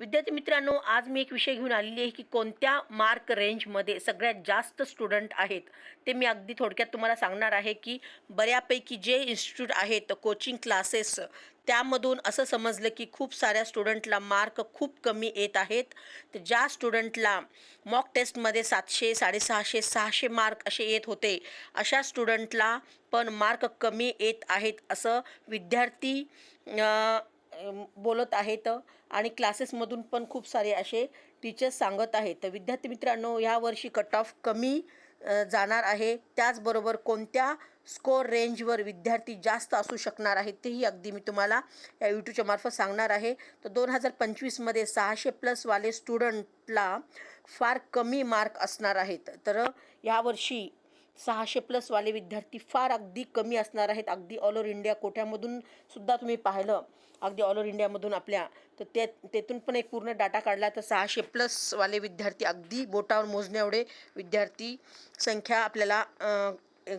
विद्यार्थी मित्रांनो आज मी एक विषय घेऊन आलेली आहे की कोणत्या मार्क रेंजमध्ये सगळ्यात जास्त स्टुडंट आहेत ते मी अगदी थोडक्यात तुम्हाला सांगणार आहे की बऱ्यापैकी जे इन्स्टिट्यूट आहेत कोचिंग क्लासेस त्यामधून असं समजलं की खूप साऱ्या स्टुडंटला मार्क खूप कमी येत आहेत. तर ज्या स्टुडंटला मॉक टेस्टमध्ये सातशे साडेसहाशे सहाशे मार्क असे येत होते अशा स्टुडंटला पण मार्क कमी येत आहेत असं विद्यार्थी बोलत आहेत आणि क्लासेसमधून पण खूप सारे असे टीचर्स सांगत आहेत. तर विद्यार्थी मित्रांनो यावर्षी कट ऑफ कमी जाणार आहे. त्याचबरोबर कोणत्या स्कोर रेंजवर विद्यार्थी जास्त असू शकणार आहेत तेही अगदी मी तुम्हाला या यूट्यूबच्या मार्फत सांगणार आहे. तर दोन हजार पंचवीसमध्ये सहाशे प्लसवाले स्टुडंटला फार कमी मार्क असणार आहेत. तर यावर्षी सहाशे प्लसवाले विद्यार्थी फार अगदी कमी असणार आहेत. अगदी ऑल ओव्हर इंडिया कोट्यामधून सुद्धा तुम्ही पाहिलं. अगदी ऑल ओव्हर इंडियामधून आपल्या. तर ते तेथून पण एक पूर्ण डाटा काढला तर सहाशे प्लसवाले विद्यार्थी अगदी बोटावर मोजण्या एवढे विद्यार्थी संख्या आपल्याला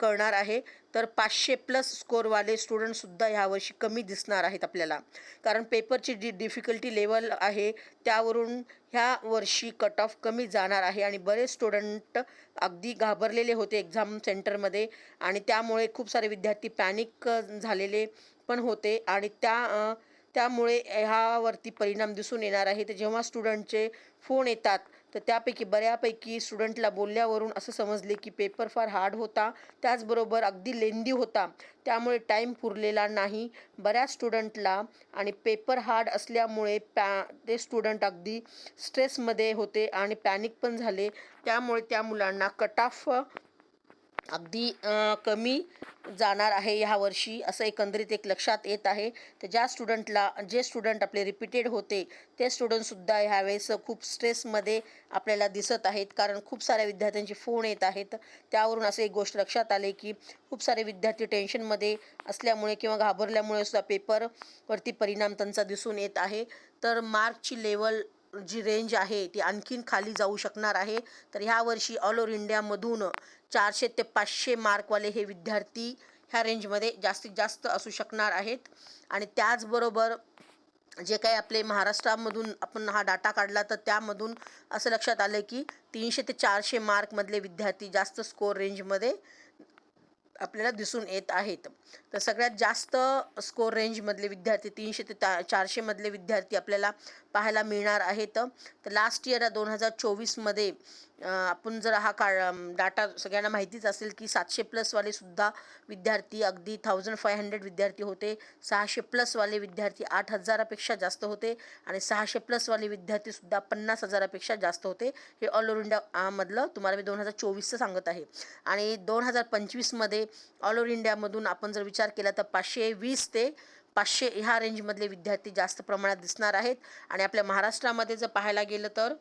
कळणार आहे. तर पाचशे प्लस स्कोरवाले स्टुडंटसुद्धा ह्यावर्षी कमी दिसणार आहेत आपल्याला. कारण पेपरची जी डिफिकल्टी लेवल आहे त्यावरून ह्या वर्षी कट ऑफ कमी जाणार आहे आणि बरेच स्टुडंट अगदी घाबरलेले होते एक्झाम सेंटरमध्ये आणि त्यामुळे खूप सारे विद्यार्थी पॅनिक झालेले पण होते आणि त्या त्यामुळे ह्यावरती परिणाम दिसून येणार आहे. तर जेव्हा स्टुडंटचे फोन येतात तर त्यापैकी बऱ्यापैकी स्टुडंटला बोलल्यावरून असं समजले की पेपर फार हार्ड होता. त्याचबरोबर अगदी लेंदी होता. त्यामुळे टाईम पुरलेला नाही. बऱ्याच स्टुडंटला आणि पेपर हार्ड असल्यामुळे पॅ ते स्टुडंट अगदी स्ट्रेसमध्ये होते आणि पॅनिक पण झाले. त्यामुळे त्या मुलांना कट ऑफ अगदी कमी जाणार आहे ह्या वर्षी असं एकंदरीत एक लक्षात येत आहे. तर ज्या स्टुडंटला जे स्टुडंट आपले रिपीटेड होते ते स्टुडंटसुद्धा ह्यावेळेस खूप स्ट्रेसमध्ये आपल्याला दिसत आहेत. कारण खूप साऱ्या विद्यार्थ्यांचे फोन येत आहेत. त्यावरून असं एक गोष्ट लक्षात आले की खूप सारे विद्यार्थी टेन्शनमध्ये असल्यामुळे किंवा घाबरल्यामुळे सुद्धा पेपरवरती परिणाम त्यांचा दिसून येत आहे. तर मार्कची लेवल जी रेंज आहे ती आणखीन खाली जाऊ शकणार आहे. तर ह्या वर्षी ऑल ओव्हर इंडियामधून चारशे ते पाचशे मार्कवाले हे विद्यार्थी ह्या रेंजमध्ये जास्तीत जास्त असू शकणार आहेत. आणि त्याचबरोबर जे काही आपले महाराष्ट्रामधून आपण हा डाटा काढला तर त्यामधून असं लक्षात आलं की तीनशे ते चारशे मार्कमधले विद्यार्थी जास्त स्कोर रेंजमध्ये आपल्याला दिसून येत आहेत. तर सगळ्यात जास्त स्कोर रेंजमधले विद्यार्थी तीनशे ते ता चारशेमधले विद्यार्थी आपल्याला पाहायला मिळणार आहेत. तर लास्ट इयर दोन हजार चोवीसमध्ये आपण जर हा का डाटा सगळ्यांना माहितीच असेल की सातशे प्लसवालेसुद्धा विद्यार्थी अगदी थाउजंड फाय हंड्रेड विद्यार्थी होते. सहाशे प्लसवाले विद्यार्थी आठ हजारापेक्षा जास्त होते. आणि सहाशे प्लसवाले विद्यार्थीसुद्धा पन्नास हजारापेक्षा जास्त होते. हे ऑल ओव्हर इंडिया मधलं तुम्हाला मी दोन हजार चोवीसचं सांगत आहे. आणि दोन हजार पंचवीसमध्ये ऑल ओव्हर इंडियामधून आपण जर विचार केला तर पाचशे वीस ते पाचशे ह्या रेंजमधले विद्यार्थी जास्त प्रमाणात दिसणार आहेत. आणि आपल्या महाराष्ट्रामध्ये जर पाहायला गेलं तर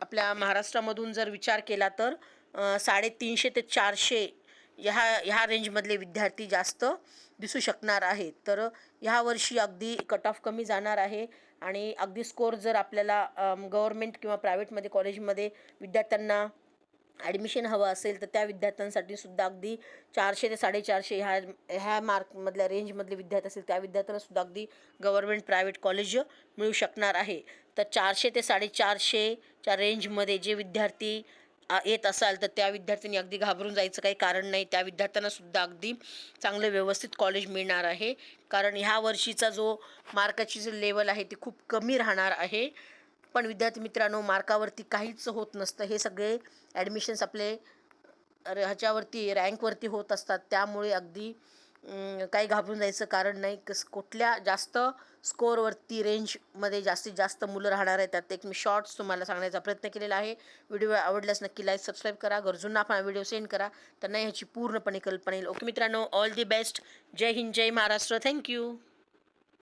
आपल्या महाराष्ट्रामधून जर विचार केला तर साडेतीनशे ते चारशे ह्या ह्या रेंजमधले विद्यार्थी जास्त दिसू शकणार आहेत. तर ह्या वर्षी अगदी कट ऑफ कमी जाणार आहे आणि अगदी स्कोर जर आपल्याला गव्हर्मेंट किंवा प्रायव्हेटमध्ये कॉलेजमध्ये विद्यार्थ्यांना ॲडमिशन हवं असेल तर त्या विद्यार्थ्यांसाठी सुद्धा अगदी चारशे ते साडेचारशे ह्या ह्या मार्कमधल्या रेंजमधले विद्यार्थी असेल त्या विद्यार्थ्यांना सुद्धा अगदी गव्हर्मेंट प्रायव्हेट कॉलेज मिळू शकणार आहे. तर चारशे ते साडेचारशे त्या रेंजमध्ये जे विद्यार्थी येत असाल तर त्या विद्यार्थ्यांनी अगदी घाबरून जायचं काही कारण नाही. त्या विद्यार्थ्यांना सुद्धा अगदी चांगलं व्यवस्थित कॉलेज मिळणार आहे. कारण ह्या वर्षीचा जो मार्काची जो लेवल आहे ती खूप कमी राहणार आहे. पण विद्यार्थी मित्रांनो मार्कावरती काहीच होत नसतं. हे सगळे ॲडमिशन्स आपले र- ह्याच्यावरती रँकवरती होत असतात. त्यामुळे अगदी काही घाबरून जायचं कारण नाही. कस कुठल्या जास्त स्कोअरवरती रेंजमध्ये जास्तीत जास्त मुलं राहणार आहेत त्यात एक मी शॉर्ट्स तुम्हाला सांगण्याचा प्रयत्न केलेला आहे. व्हिडिओ आवडल्यास नक्की लाईक सबस्क्राईब करा. गरजूंना पण व्हिडिओ सेंड करा. त्यांना ह्याची पूर्णपणे कल्पना येईल. ओके मित्रांनो all the best Jai Hind Jai Maharashtra. Thank you